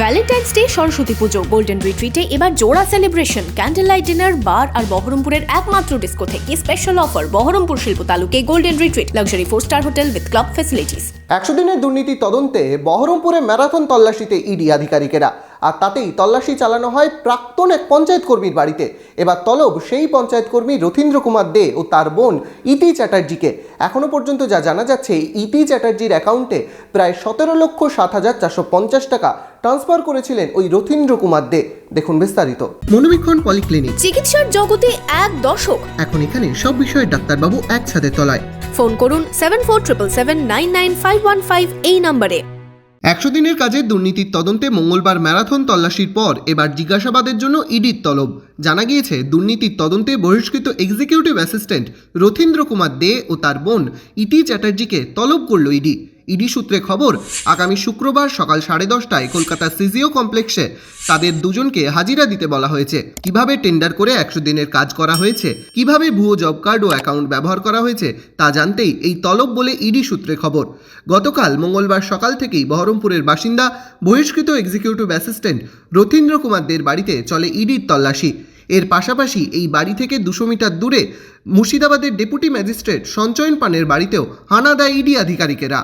Valentine's day Saraswati পুজো golden রিট্রিটে এবার জোড়া celebration candle light dinner bar আর বহরমপুরের একমাত্র ডিস্কো থেকে স্পেশাল অফার বহরমপুর শিল্প তালুকে golden retreat luxury four star hotel with club facilities একশো দিনের দুর্নীতি তদন্তে বহরমপুরে ম্যারাথন তল্লাশিতে ইডি আধিকারিকেরা। আর তাতেই তল্লাশি চালানো হয় প্রাক্তন এক পঞ্চায়েত কর্মীর বাড়িতে। এবার তলব সেই পঞ্চায়েত কর্মী রথীন্দ্র কুমার দে ও তার বোন ইতি চ্যাটার্জিকে। এখনও পর্যন্ত যা জানা যাচ্ছে ইতি চ্যাটার্জির অ্যাকাউন্টে প্রায় সতেরো লক্ষ সাত হাজার চারশো পঞ্চাশ টাকা ট্রান্সফার করেছিলেন ওই রথীন্দ্র কুমার দে। দেখুন বিস্তারিত। মনোবীক্ষণ পলিক্লিনিক চিকিৎসার জগতে এক দশক এখন এখানে সব বিষয়ে ডাক্তারবাবু একসাথে তলায়। ফোন করুন seven four triple seven nine nine five one five এই নম্বরে। একশো দিনের কাজে দুর্নীতির তদন্তে মঙ্গলবার ম্যারাথন তল্লাশির পর এবার জিজ্ঞাসাবাদের জন্য ইডির তলব। জানা গিয়েছে, দুর্নীতির তদন্তে বহিষ্কৃত এক্সিকিউটিভ অ্যাসিস্ট্যান্ট রথীন্দ্র কুমার দে ও তার বোন ইটি চ্যাটার্জিকে তলব করল ইডি। ইডি সূত্রে খবর, আগামী শুক্রবার সকাল সাড়ে দশটায় কলকাতার সিজিও কমপ্লেক্সে তাদের দুজনকে হাজিরা দিতে বলা হয়েছে। কীভাবে টেন্ডার করে একশো দিনের কাজ করা হয়েছে, কীভাবে ভুয়ো জব কার্ড ও অ্যাকাউন্ট ব্যবহার করা হয়েছে, তা জানতেই এই তলব বলে ইডি সূত্রে খবর। গতকাল মঙ্গলবার সকাল থেকেই বহরমপুরের বাসিন্দা, বহিষ্কৃত এক্সিকিউটিভ অ্যাসিস্ট্যান্ট রথীন্দ্র কুমারদের বাড়িতে চলে ইডির তল্লাশি। এর পাশাপাশি এই বাড়ি থেকে দুশো মিটার দূরে মুর্শিদাবাদের ডেপুটি ম্যাজিস্ট্রেট সঞ্চয়ন পানের বাড়িতেও হানা দেয় ইডি আধিকারিকেরা।